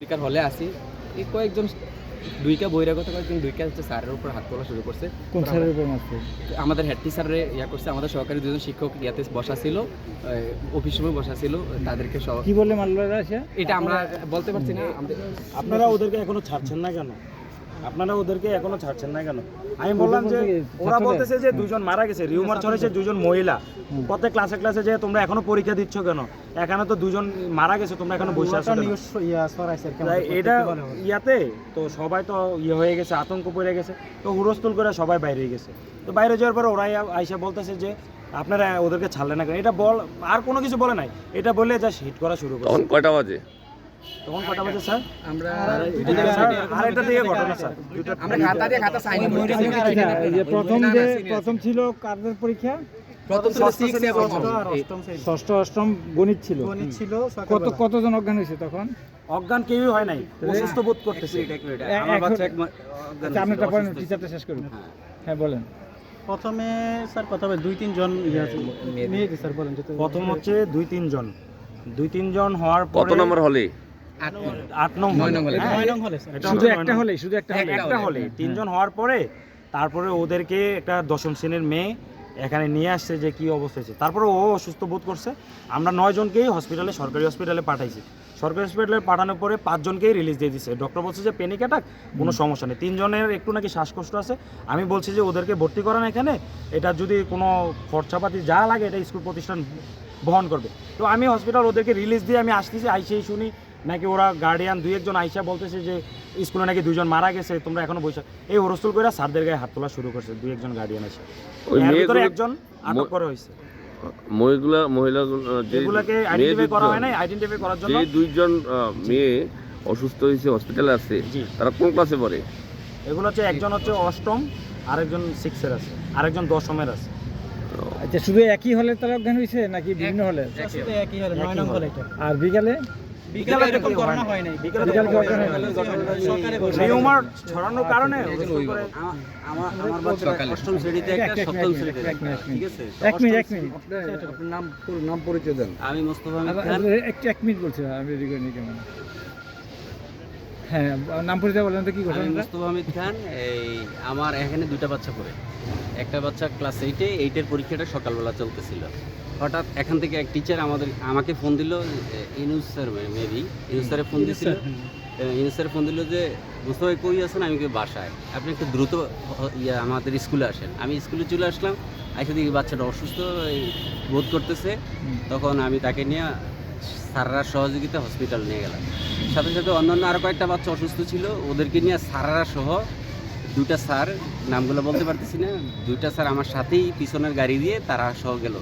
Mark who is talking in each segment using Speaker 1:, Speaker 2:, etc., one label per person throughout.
Speaker 1: পরীক্ষার হলে আসি এই কয়েকজন দুইটা বহিরাগত কয়েকজন দুইটা হচ্ছে স্যারের উপর হাত তোলা শুরু করছে।
Speaker 2: কোন স্যারের উপর মারছে
Speaker 1: আমাদের হেড টিচারে ইয়া করছে আমাদের সহকারী দুজন শিক্ষক ইয়াতে বসা ছিল অফিস রুমে বসা ছিল তাদেরকে সহ
Speaker 2: কি বলে মারলো
Speaker 1: এটা আমরা বলতে পারছি না
Speaker 3: আপনারা ওদেরকে এখনও ছাড়ছেন না কেন? আপনারা ওদেরকে এখনও ছাড়ছেন না কেন? আমি বললাম যে ওরা বলতেছে যে দুজন মারা গেছে রিউমার ছড়েছে দুজন মহিলা। প্রত্যেক ক্লাসে ক্লাসে যে তোমরা এখনও পরীক্ষা দিচ্ছ কেন? এখানে তো দুজন মারা গেছে তোমরা এখনও বসে আছো এটা ইয়াতে তো সবাই তো ইয়ে হয়ে গেছে আতঙ্ক পড়ে গেছে। তো হুড়স্থুল করে সবাই বাইরে গেছে। তো বাইরে যাওয়ার পর ওরাই আইসা বলতেছে যে আপনারা ওদেরকে ছাড়লেন না কেন? এটা বল আর কোনো কিছু বলে নাই। এটা বলে জাস্ট হিট করা শুরু করে
Speaker 4: কয়টা বাজে?
Speaker 3: তখন কটা বাজে স্যার?
Speaker 1: আমরা
Speaker 3: ঘটনা স্যার।
Speaker 1: আমরা খাতা দিয়ে খাতা সাইন
Speaker 2: আচ্ছা, যে প্রথম যে প্রথম ছিল কাদের পরীক্ষা?
Speaker 1: প্রথম
Speaker 2: ষষ্ঠ অষ্টম গণিত ছিল।
Speaker 5: ছিল
Speaker 2: কত কতজন অজ্ঞান হয়েছে তখন?
Speaker 3: অজ্ঞান কেউই হয় নাই অসুস্থ বোধ করতেছে।
Speaker 2: এখন- আচ্ছা, আপনারটা পড়েন টিচারটা শেষ করুন। হ্যাঁ। বলেন।
Speaker 5: প্রথমে স্যার কথা বলে দুই তিনজন ইয়ে আছে। স্যার বলেন
Speaker 3: প্রথম হচ্ছে দুই তিনজন। দুই তিনজন হওয়ার
Speaker 4: কত নম্বর হলে?
Speaker 1: আট
Speaker 3: আট নং
Speaker 1: নয় নং হলে।
Speaker 5: নয় নং হলে স্যার।
Speaker 3: এটা
Speaker 2: শুধু একটা হলে শুধু একটা হলে
Speaker 3: একটা হলে তিনজন হওয়ার পরে তারপরে ওদেরকে একটা দশম শ্রেণির মেয়ে এখানে নিয়ে আসছে যে কি অবস্থা হয়েছে। তারপরে ও অসুস্থ বোধ করছে। আমরা নয় জনকেই হসপিটালে সরকারি হসপিটালে পাঠাইছি। সরকারি হসপিটালে পাঠানোর পরে পাঁচজনকেই রিলিজ দিয়ে দিচ্ছে ডক্টর বলছে যে পেনিক অ্যাটাক কোনো সমস্যা নেই। তিনজনের একটু নাকি শ্বাসকষ্ট আছে। আমি বলছি যে ওদেরকে ভর্তি করান এখানে। এটা যদি কোনো খরচাপাতি যা লাগে এটা স্কুল প্রতিষ্ঠান বহন করবে। তো আমি হসপিটাল ওদেরকে রিলিজ দিয়ে আমি আসতেছি আইসেই শুনি। নাকি ওরা গার্ডিয়ান দুই একজন আইসা বলতেছে যে স্কুলে নাকি দুজন মারা গেছে তোমরা এখনও বসে এই হরস্তুল করে স্যারদের গায়ে হাত তোলা শুরু করছে দুই একজন গার্ডিয়ান এসে এর ভিতরে একজন আটক করা হয়েছে।
Speaker 4: মহিলা মহিলাগুলো যে
Speaker 3: এগুলাকে
Speaker 4: মেয়ে
Speaker 3: আইডেন্টিফাই করা হয় নাই আইডেন্টিফাই করার জন্য
Speaker 4: যে দুইজন মেয়ে অসুস্থ হয়েছে হসপিটালে আছে তারা কোন ক্লাসে পড়ে?
Speaker 3: এগুলো হচ্ছে একজন হচ্ছে অষ্টম আরেকজন সিক্সের আছে আরেকজন দশমের আছে।
Speaker 2: আচ্ছা শুধু একই হলে তারা অজ্ঞান হয়েছে নাকি বিভিন্ন হলে?
Speaker 5: একই হলে। নয় নং হলে। এটা।
Speaker 2: আর বিকালে?
Speaker 5: বিকালে এরকম করানো হয় নাই।
Speaker 3: বিকেলে
Speaker 2: বিকালে কি অজ্ঞান
Speaker 5: সরকারে বসে
Speaker 3: রিউমার ছড়ানোর কারণে
Speaker 6: আমার আমার বাচ্চাটা অষ্টম শ্রেণীতে একটা সপ্তম শ্রেণীতে।
Speaker 2: এক মিনিট, এক
Speaker 6: ঠিক আছে?
Speaker 2: এক মিনিট এক মিনিট।
Speaker 1: নাম নাম পরিচয় দেন।
Speaker 6: আমি মোস্তফা আহমেদ
Speaker 2: আবার-
Speaker 6: খান।
Speaker 2: আবার একটু এক মিনিট বলছি আমি রেডি কেমন? হ্যাঁ নাম পরিচয় বলেন তো কি
Speaker 6: মোস্তফা আহমেদ খান এই আমার এখানে দুইটা বাচ্চা পড়ে। একটা বাচ্চা ক্লাস এইটে এইটের পরীক্ষাটা সকালবেলা চলতেছিল। হঠাৎ এখান থেকে এক টিচার আমাদের আমাকে ফোন দিল ইনুস স্যার মেবি ইনুস স্যারে ফোন দিছিল। ইনুস স্যার ফোন দিল যে মুস্তফা ভাই কই আছেন? আমি কই বাসায়। আপনি একটু দ্রুত ইয়া আমাদের স্কুলে আসেন। আমি স্কুলে চলে আসলাম। এসে দেখি বাচ্চাটা অসুস্থ বোধ করতেছে। তখন আমি তাকে নিয়ে সারার সহযোগিতা হসপিটাল নিয়ে গেলাম। সাথে সাথে অন্যান্য আরও কয়েকটা বাচ্চা অসুস্থ ছিল। ওদেরকে নিয়ে সারারা সহ দুইটা স্যার, নামগুলো বলতে পারতেছি না, দুইটা স্যার আমার সাথেই পিছনের গাড়ি দিয়ে তারা সহ গেল।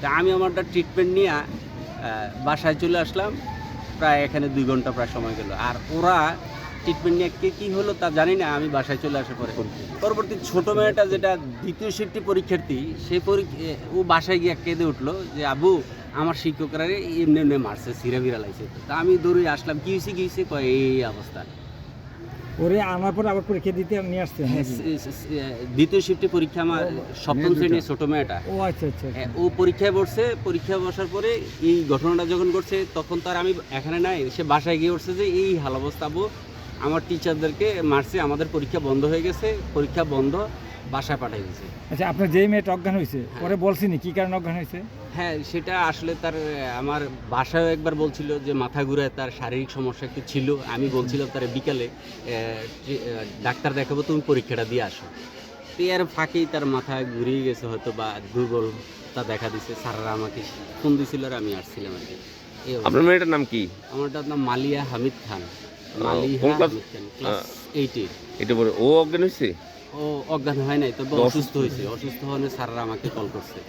Speaker 6: তা আমি আমারটা ট্রিটমেন্ট নিয়ে বাসায় চলে আসলাম, প্রায় এখানে দুই ঘণ্টা প্রায় সময় গেল। আর ওরা ট্রিটমেন্ট নিয়ে কে কী হলো তা জানি না, আমি বাসায় চলে আসার পরে। পরবর্তী ছোটো মেয়েটা যেটা দ্বিতীয় শিফটি পরীক্ষার্থী সেই পরীক্ষা ও বাসায় গিয়ে কেঁদে উঠল যে, আবু, আমার শিক্ষকরা এমনি এমনি মারছে সিরা বিরা লাগছে তা আমি দৌড়ে আসলাম, কী হয়েছে কী হয়েছে এই অবস্থা।
Speaker 2: ওরে আনার পর আবার পরীক্ষা দিতে নিয়ে আসছে
Speaker 6: হ্যাঁ, দ্বিতীয় শিফটে পরীক্ষা আমার সপ্তম শ্রেণির ছোট মেয়েটা।
Speaker 2: ও আচ্ছা আচ্ছা
Speaker 6: হ্যাঁ, ও পরীক্ষায় বসছে পরীক্ষায় বসার পরে এই ঘটনাটা যখন করছে তখন তো আর আমি এখানে নাই সে বাসায় গিয়ে উঠছে যে এই হাল অবস্থা আমার টিচারদেরকে মারছে আমাদের পরীক্ষা বন্ধ হয়ে গেছে পরীক্ষা বন্ধ। বাসায় পাঠিয়ে দিয়েছে
Speaker 2: আচ্ছা আপনার যেই মেয়েটা অজ্ঞান হয়েছে পরে বলছিনি কি কারণে অজ্ঞান হয়েছে
Speaker 6: হ্যাঁ সেটা আসলে তার আমার বাসায় একবার বলছিল যে মাথা ঘুরে তার শারীরিক সমস্যা একটু ছিল। আমি বলছিলাম তার বিকালে ডাক্তার দেখাবো তুমি পরীক্ষাটা দিয়ে আসো। তো এর ফাঁকেই তার মাথা ঘুরিয়ে গেছে হয়তো বা দুর্বলতা দেখা দিছে। স্যাররা আমাকে ফোন দিছিল আর আমি আসছিলাম আর কি।
Speaker 4: আপনার মেয়েটার নাম কি?
Speaker 6: আমারটার নাম মালিয়া হামিদ খান।
Speaker 4: ক্লাস?
Speaker 6: হামিদ খান ক্লাস এইটে
Speaker 4: এটা পরে ও অজ্ঞান হয়েছে
Speaker 6: ও অজ্ঞান হয় নাই তবে
Speaker 4: তো
Speaker 6: অসুস্থ হয়েছে অসুস্থ হলে স্যাররা আমাকে কল করছে